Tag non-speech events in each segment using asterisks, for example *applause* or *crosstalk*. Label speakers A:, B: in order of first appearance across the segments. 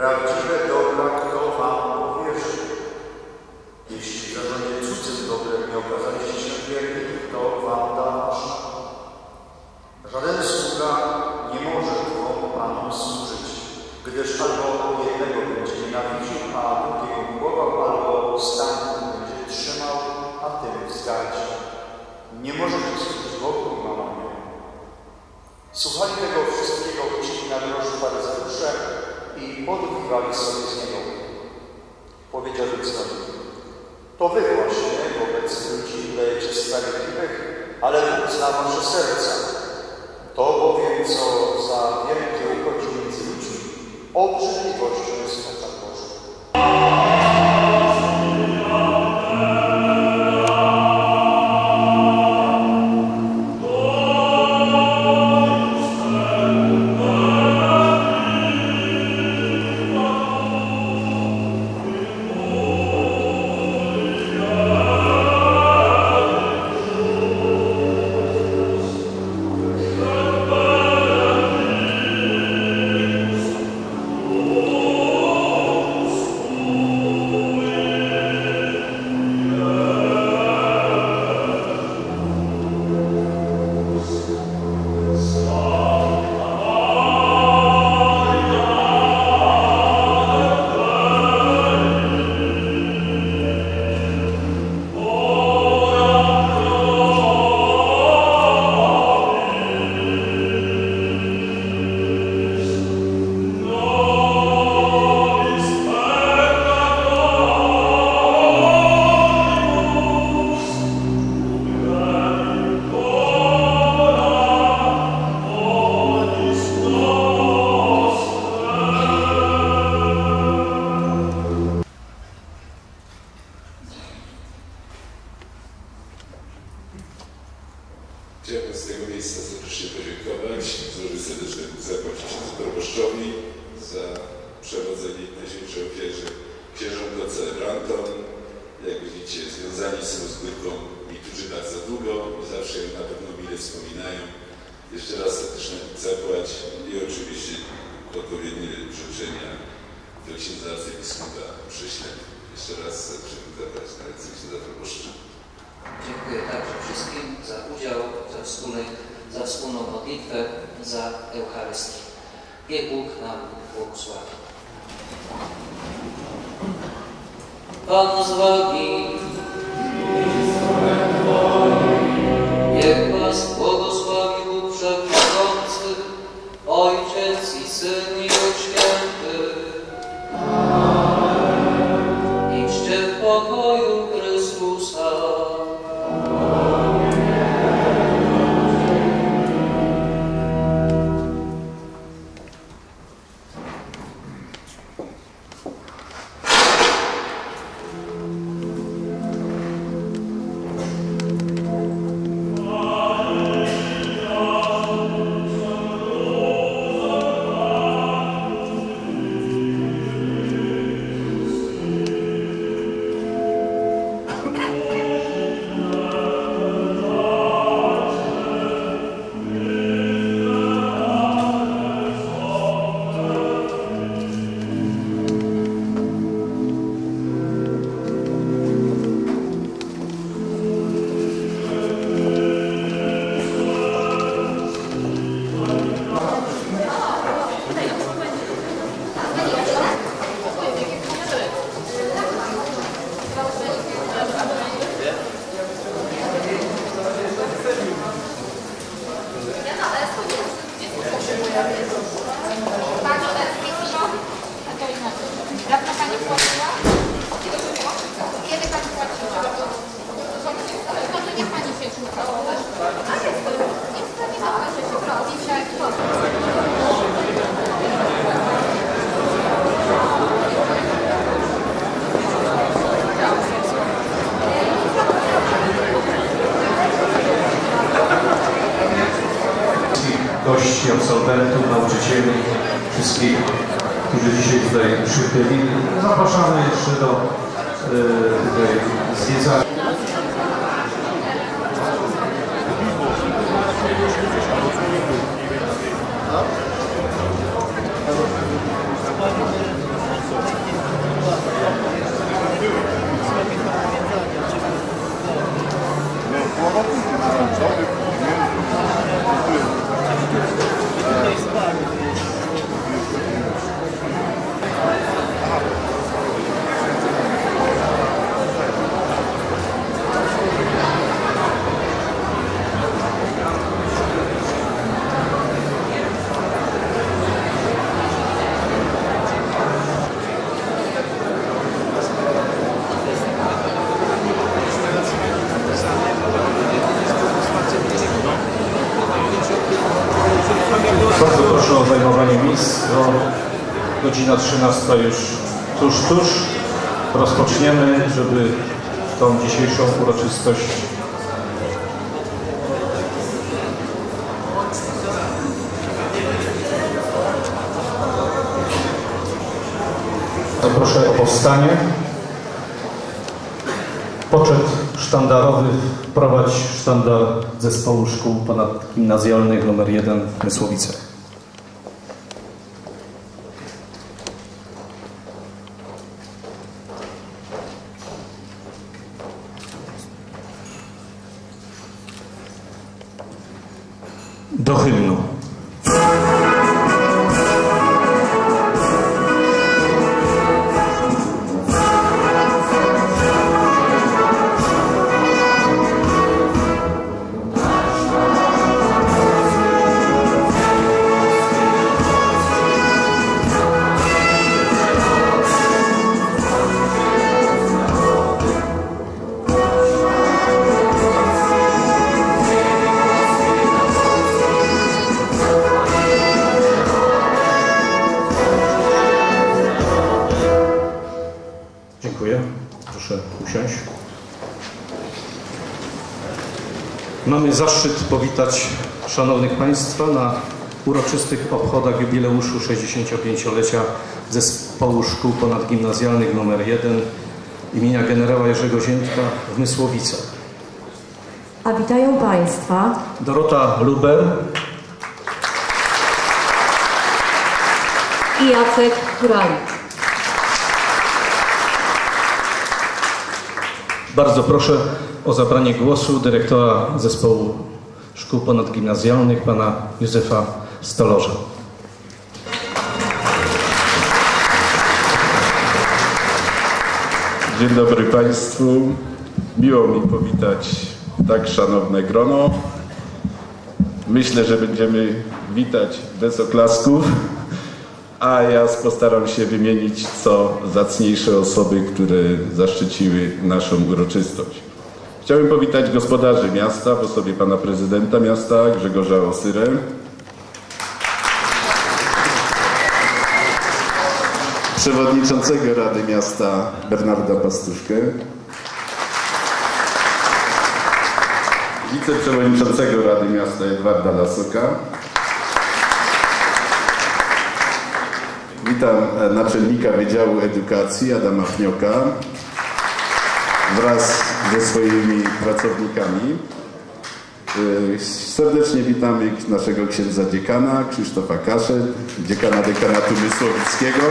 A: Prawdziwe dobra kto wam powierzy. Jeśli zarządzie cudzym dobrem nie okazaliście się wierni, to wam da wasze. Żaden sługa nie może dwóm panom służyć, gdyż albo jednego będzie nienawidził, a drugiego miłował, albo stanie będzie trzymał, a tym wzdać. Nie może być Bogu i mamonie. Słuchali tego wszystkiego uczciwi na drożu faryzeusze, i podróżowali sobie z niego. Powiedział więc do to wy właśnie wobec ludzi udajecie sprawiedliwych, ale Bóg zna wasze serca. To bowiem, co za wielkie uchodzi między ludźmi, obrzydliwością jest otaczone.
B: Księżom celebrantom. Jak widzicie, związani są z Górką niektórzy bardzo długo i zawsze ją na pewno mile wspominają. Jeszcze raz serdeczne zapłać i oczywiście odpowiednie życzenia do księdza arcybiskupa prześlę. Jeszcze raz serdecznie zapłać na ręce księdza proboszcza.
C: Dziękuję także wszystkim za udział, za, wspólny, za wspólną modlitwę, za Eucharystię. Niech Bóg nam błogosławi. Pan z
D: gości, absolwentów, nauczycieli, wszystkich, którzy dzisiaj tutaj przybyli. Zapraszamy jeszcze do e, tutaj zwiedzania. Godzina 13 już tuż, tuż. Rozpoczniemy, żeby tą dzisiejszą uroczystość Proszę o powstanie. Poczet sztandarowy prowadź sztandar zespołu szkół ponadgimnazjalnych nr 1 w Mysłowicach. Mamy zaszczyt powitać Szanownych Państwa na uroczystych obchodach jubileuszu 65-lecia Zespołu Szkół Ponadgimnazjalnych nr 1 imienia generała Jerzego Ziętka w Mysłowicach.
E: A witają Państwa
D: Dorota Luber,
E: i Jacek Kuralik.
D: Bardzo proszę o zabranie głosu dyrektora Zespołu Szkół Ponadgimnazjalnych, pana Józefa Stolorza.
B: Dzień dobry Państwu. Miło mi powitać tak szanowne grono. Myślę, że będziemy witać bez oklasków, a ja postaram się wymienić co zacniejsze osoby, które zaszczyciły naszą uroczystość. Chciałbym powitać gospodarzy miasta w osobie pana prezydenta miasta Grzegorza Osyrę, przewodniczącego Rady Miasta Bernarda Pastuszkę, wiceprzewodniczącego Rady Miasta Edwarda Lasoka. Witam e, naczelnika Wydziału Edukacji Adama Pnioka wraz ze swoimi pracownikami. E, Serdecznie witamy naszego księdza dziekana Krzysztofa Kaszę, dziekana dekanatu Mysłowickiego,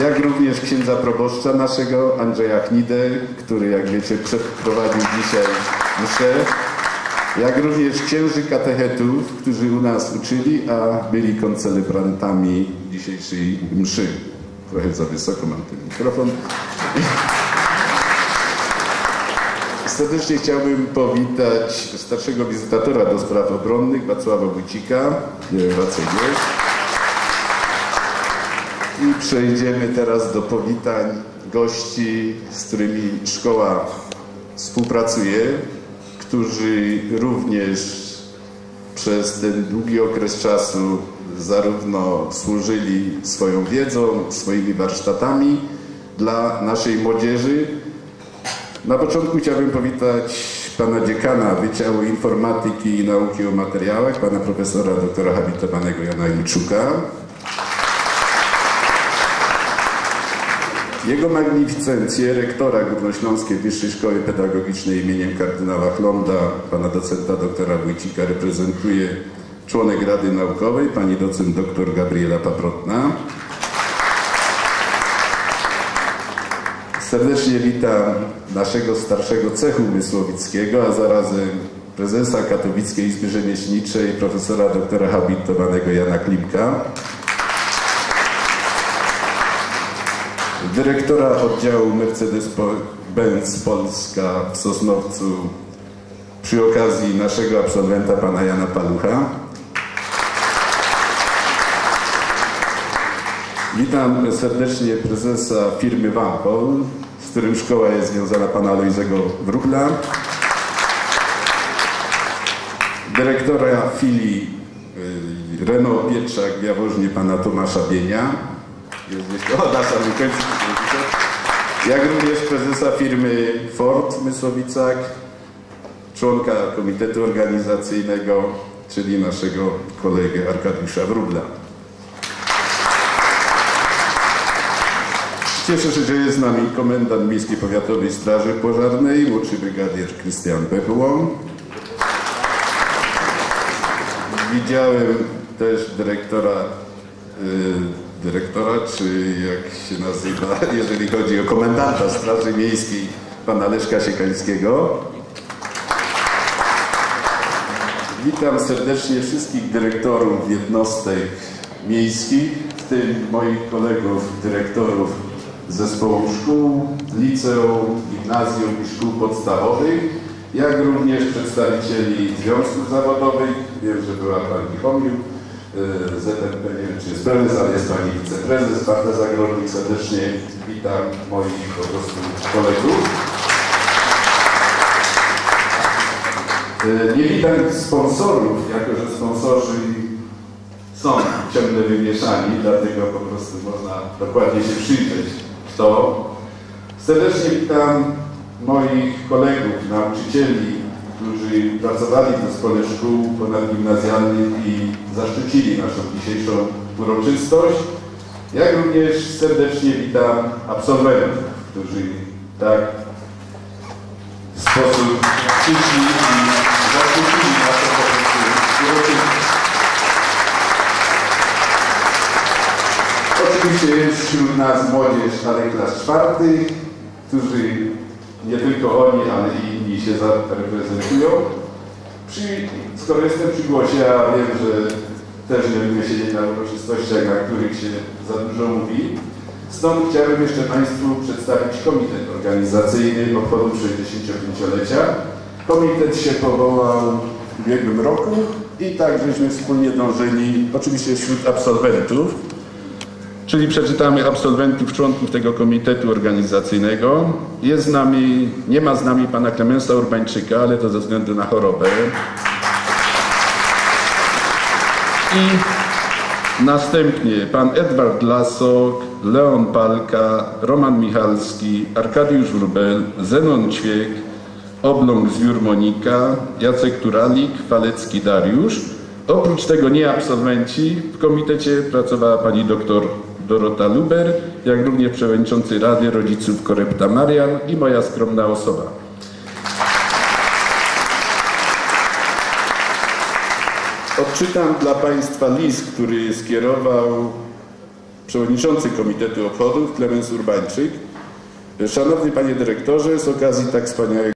B: jak również księdza proboszcza naszego Andrzeja Chnidę, który jak wiecie przeprowadził dzisiaj mszę, jak również księży katechetów, którzy u nas uczyli, a byli koncelebrantami dzisiejszej mszy. Trochę za wysoko mam ten mikrofon. Serdecznie chciałbym powitać starszego wizytatora do spraw obronnych Wacława Wójcika. Wacek jest. I przejdziemy teraz do powitań gości, z którymi szkoła współpracuje, którzy również przez ten długi okres czasu zarówno służyli swoją wiedzą, swoimi warsztatami dla naszej młodzieży. Na początku chciałbym powitać pana dziekana Wydziału Informatyki i Nauki o Materiałach, pana profesora doktora habilitowanego Jana Juczuka. Jego magnificencję rektora Górnośląskiej Wyższej Szkoły Pedagogicznej imieniem kardynała Chlonda, pana docenta doktora Wójcika reprezentuje członek Rady Naukowej, pani docent dr Gabriela Paprotna. Serdecznie witam naszego starszego cechu mysłowickiego, a zarazem prezesa Katowickiej Izby Rzemieślniczej, profesora doktora habilitowanego Jana Klimka. dyrektora oddziału Mercedes-Benz Polska w Sosnowcu przy okazji naszego absolwenta pana Jana Palucha. Witam serdecznie prezesa firmy Wampol, z którym szkoła jest związana pana Lojzego Wróbla. Dyrektora filii Renault Pietrzak w Jaworznie pana Tomasza Bienia, jest gdzieś o, nasza jak również prezesa firmy Ford w Mysłowicach, członka komitetu organizacyjnego, czyli naszego kolegę Arkadiusza Wróbla. Cieszę się, że jest z nami komendant Miejskiej Powiatowej Straży Pożarnej, młodszy brygadier Krystian Pechułą. Widziałem też dyrektora, y, dyrektora, czy jak się nazywa, *laughs* jeżeli chodzi o komendanta Straży Miejskiej, pana Leszka Siekańskiego. Witam serdecznie wszystkich dyrektorów jednostek miejskich, w tym moich kolegów dyrektorów zespołu szkół, liceum, gimnazjum i szkół podstawowych, jak również przedstawicieli związków zawodowych. Wiem, że była pani Homił, y, ZNP, nie wiem czy jest prezes, ale jest pani wiceprezes, Barta Zagrodnik. Serdecznie witam moich po prostu kolegów. Y, Nie witam sponsorów, jako że sponsorzy są ciągle wymieszani, dlatego po prostu można dokładnie się przyjrzeć to. Serdecznie witam moich kolegów, nauczycieli, którzy pracowali w zespole szkół ponadgimnazjalnych i zaszczycili naszą dzisiejszą uroczystość. Jak również serdecznie witam absolwentów, którzy tak w sposób przyszli i zaszczycili naszą po prostu uroczystość. Oczywiście jest wśród nas młodzież starych klas czwartych, którzy nie tylko oni, ale i inni się zareprezentują. Przy, skoro jestem przy głosie, a wiem, że też nie lubimy siedzieć na uroczystościach, na których się za dużo mówi, stąd chciałbym jeszcze Państwu przedstawić komitet organizacyjny obchodów 65-lecia. Komitet się powołał w ubiegłym roku i tak żeśmy wspólnie dążyli, oczywiście wśród absolwentów, Czyli przeczytamy absolwentów, członków tego komitetu organizacyjnego. Jest z nami, nie ma z nami pana Klemensa Urbańczyka, ale to ze względu na chorobę. I następnie pan Edward Lasok, Leon Palka, Roman Michalski, Arkadiusz Wrubel, Zenon Ćwiek, Obląg Zwiór Monika, Jacek Turalik, Falecki Dariusz. Oprócz tego nie absolwenci, w komitecie pracowała pani doktor Dorota Luber, jak również przewodniczący Rady Rodziców Korepta Marian i moja skromna osoba. Odczytam dla Państwa list, który skierował przewodniczący Komitetu Obchodów Klemens Urbańczyk. Szanowny Panie Dyrektorze, z okazji tak wspaniałego